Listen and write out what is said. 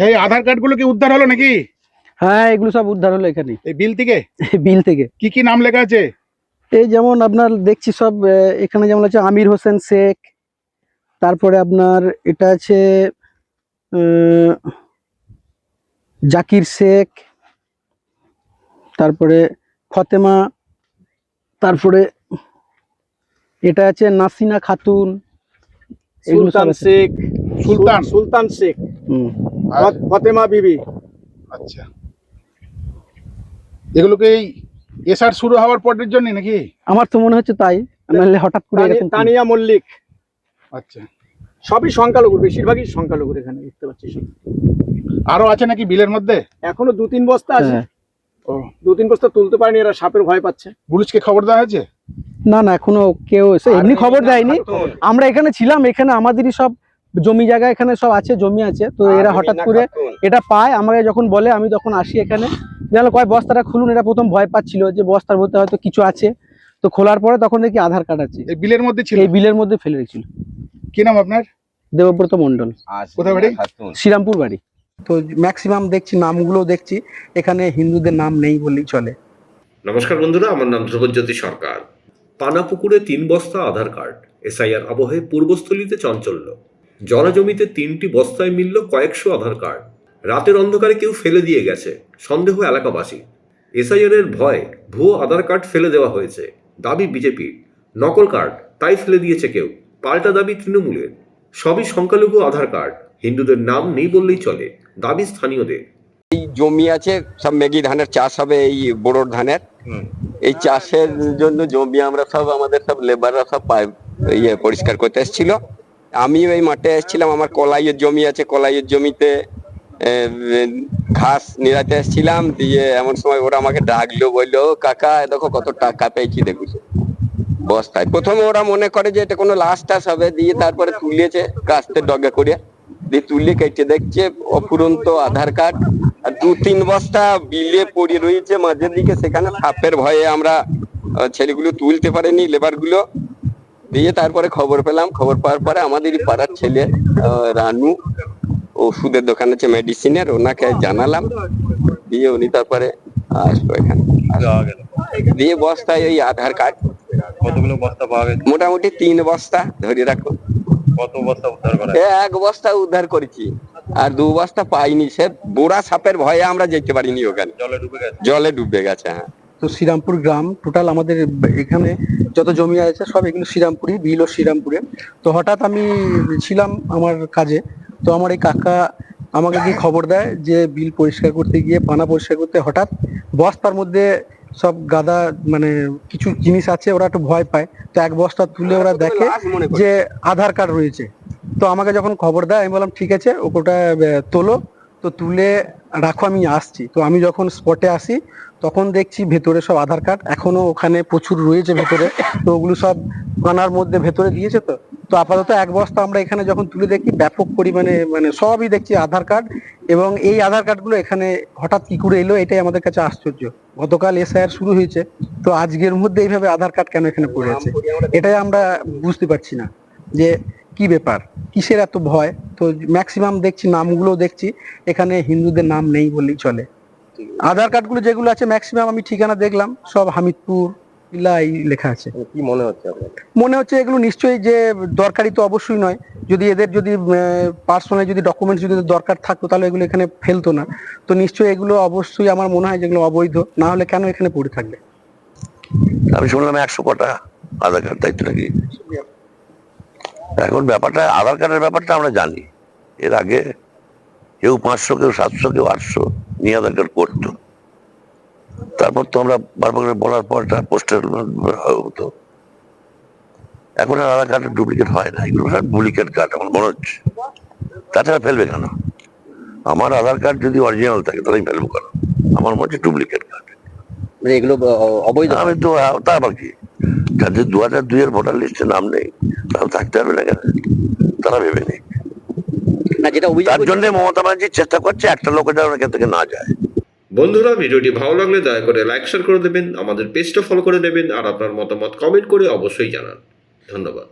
এই আধার কার্ডগুলো কি উদ্ধার হলো নাকি? হ্যাঁ এগুলো সব উদ্ধার হলো এখানে। এই বিল থেকে? বিল থেকে। কি কি নাম লেখা আছে? এই যেমন আপনার দেখছি সব এখানে যেমন আছে আমির হোসেন শেখ তারপরে আপনার এটা আছে জাকির শেখ তারপরে ফতেমা তারপরে এটা আছে নাসিনা খাতুন সুলতান শেখ সুলতান। সুলতান শেখ। হুম। আর- ফত- ফতেমা বিবি। আচ্ছা। এগুলোকে এই এসআর শুরু হওয়ার পরের জন্য নাকি? আমার তো মনে হচ্ছে তাই। নাহলে হঠাৎ করে এরকম তানিয়া মল্লিক। আচ্ছা। সবই সংখ্যালঘু বেশিরভাগই সংখ্যালঘুর এখানে দেখতে পাচ্ছি সব। আরও আছে নাকি বিলের মধ্যে? এখনও দু তিন বস্তা আছে। হ্যাঁ। ও দু তিন বস্তা তুলতে পারেনি এরা সাপের ভয় পাচ্ছে। পুলিশকে খবর দেওয়া হয়েছে? না না এখনও কেউ এসে এমনি খবর দেয়নি। আমরা এখানে ছিলাম এখানে আমাদেরই সব জমি জায়গা এখানে সব আছে জমি আছে। তো এরা হঠাৎ করে এটা পায় আমাকে যখন বলে আমি তখন আসি এখানে। জানলো কয় বস্তাটা খুলুন এটা প্রথম ভয় পাচ্ছিল যে বস্তার মধ্যে হয়তো কিছু আছে। তো খোলার পরে তখন দেখি আধার কার্ড আছে। এই বিলের মধ্যে ছিল? এই বিলের মধ্যে ফেলে রেখেছিল। কি নাম আপনার? দেবব্রত মন্ডল কোথায় বাড়ি? শ্রীরামপুর বাড়ি। তো ম্যাক্সিমাম দেখছি নামগুলো দেখছি। এখানে হিন্দুদের নাম নেই বললেই চলে। নমস্কার বন্ধুরা আমার নাম ধ্রুবজ্যোতি সরকার। পানাপুকুরে তিন বস্তা আধার কার্ড এসআইআর আবহে পূর্বস্থলীতে চঞ্চল্য। জলাজমিতে তিনটি বস্তায় মিলল কয়েকশো আধার কার্ড। রাতের অন্ধকারে কেউ ফেলে দিয়ে গেছে সন্দেহ এলাকাবাসী। এসআইআর এর ভয় ভুয়ো আধার কার্ড ফেলে দেওয়া হয়েছে দাবি বিজেপির। নকল কার্ড তাই ফেলে দিয়েছে কেউ পাল্টা দাবি তৃণমূলের। সবই সংখ্যালঘু আধার কার্ড হিন্দুদের নাম নেই বললেই চলে দাবি স্থানীয়দের। এই জমি আছে সব মেগি ধানের চাষ হবে এই বোরোর ধানের। এই চাষের জন্য জমি আমরা সব আমাদের সব লেবাররা সব ইয়ে পরিষ্কার করতে এসেছিল। আমি ওই মাঠে এসেছিলাম, আমার কলাইয়ের জমি আছে, কলাইয়ের জমিতে ঘাস নিরাতে এসেছিলাম, দিয়ে এমন সময় ওরা আমাকে ডাকলো, বলল কাকা দেখো কত টাকা পেয়েছি দেখুছ বস্তায়। প্রথমে ওরা মনে করে যে এটা কোনো লাশ টাস হবে, দিয়ে তারপরে তুলেছে, কাস্তে ডগে করে, দিয়ে তুলে কেটে দেখছে, অফুরন্ত আধার কার্ড। আর দু তিন বস্তা বিলে পড়ে রয়েছে মাঝের দিকে, সেখানে সাপের ভয়ে আমরা ছেলেগুলো তুলতে পারেনি লেবারগুলো দিয়ে তারপরে খবর পেলাম। খবর পাওয়ার পরে আমাদেরই পাড়ার ছেলে রানু ওষুধের দোকান আছে মেডিসিনের ওনাকে জানালাম। দিয়ে উনি তারপরে আসলো এখানে। দিয়ে বস্তায় ওই আধার কার্ড। কতগুলো বস্তা পাওয়া গেছে? মোটামুটি তিন বস্তা ধরে রাখো। কত বস্তা উদ্ধার করা এক বস্তা উদ্ধার করেছি। আর দু বস্তা পাইনি সে। বোরা সাপের ভয়ে আমরা যেতে পারিনি ওখানে। জলে ডুবে গেছে। জলে ডুবে গেছে হ্যাঁ। তো শ্রীরামপুর গ্রাম টোটাল আমাদের এখানে যত জমি আছে সব এগুলো শ্রীরামপুরই বিল ও শ্রীরামপুরে। তো হঠাৎ আমি ছিলাম আমার কাজে তো আমার এই কাকা আমাকে কি খবর দেয় যে বিল পরিষ্কার করতে গিয়ে পানা পরিষ্কার করতে হঠাৎ বস্তার মধ্যে সব গাদা মানে কিছু জিনিস আছে ওরা একটু ভয় পায়। তো এক বস্তা তুলে ওরা দেখে যে আধার কার্ড রয়েছে। তো আমাকে যখন খবর দেয় আমি বললাম ঠিক আছে ওটা তোলো। তো তুলে রাখো আমি আসছি। তো আমি যখন স্পটে আসি তখন দেখছি ভেতরে সব আধার কার্ড। এখনও ওখানে প্রচুর রয়েছে ভেতরে। তো ওগুলো সব পানার মধ্যে ভেতরে দিয়েছে তো। তো আপাতত এক বস্তা আমরা এখানে যখন তুলে দেখি ব্যাপক পরিমাণে মানে সবই দেখছি আধার কার্ড। এবং এই আধার কার্ডগুলো এখানে হঠাৎ কি করে এলো এটাই আমাদের কাছে আশ্চর্য। গতকাল এসআইআর শুরু হয়েছে। তো আজকের মধ্যে এইভাবে আধার কার্ড কেন এখানে পড়ে আছে? এটাই আমরা বুঝতে পারছি না যে কি ব্যাপার কিসের এত ভয়? তো ম্যাক্সিমাম দেখছি নামগুলো দেখছি এখানে হিন্দুদের নাম নেই বললেই চলে। আধার কার্ডগুলো যেগুলো আছে ম্যাক্সিমাম আমি ঠিকানা দেখলাম সব হামিদপুর ইলাই লেখা আছে। কি মনে হচ্ছে মনে হচ্ছে এগুলো নিশ্চয়ই যে দরকারি তো অবশ্যই নয়। যদি এদের যদি পার্সোনাল যদি ডকুমেন্টস যদি দরকার থাকতো তাহলে এগুলো এখানে ফেলতো না। তো নিশ্চয়ই এগুলো অবশ্যই আমার মনে হয় যেগুলো অবৈধ না হলে কেন এখানে পড়ে থাকবে? আমি শুনলাম একশো কটা আধার কার্ড তাই তো নাকি এখন ব্যাপারটা, আধার কার্ডের ব্যাপারটা আমরা জানি। এর আগে কেউ পাঁচশো, কেউ সাতশো, কেউ আটশো নিয়ে আধার কার্ড করতো। তারপর তো আমরা বারবার করে বলার পর এটা পোস্টার হতো এখন আর আধার কার্ডের ডুপ্লিকেট হয় না। এগুলো ডুপ্লিকেট কার্ড আমার মনে হচ্ছে। তাছাড়া ফেলবে কেন? আমার আধার কার্ড যদি অরিজিনাল থাকে, তাহলে ফেলব কেন? আমার মনে হচ্ছে ডুপ্লিকেট কার্ড। মানে এগুলো অবৈধ। আমি তো তা আবার কি? যাদের দু হাজার দুই এর ভোটার লিস্টে নাম নেই তারা থাকতে পারবে না কেন? তারা ভেবে নেই। না যেটা তার জন্য মমতা ব্যানার্জি চেষ্টা করছে একটা লোক যেন এখান থেকে না যায়। বন্ধুরা ভিডিওটি ভালো লাগলে দয়া করে লাইক শেয়ার করে দেবেন আমাদের পেজটা ফলো করে দেবেন আর আপনার মতামত কমেন্ট করে অবশ্যই জানান। ধন্যবাদ।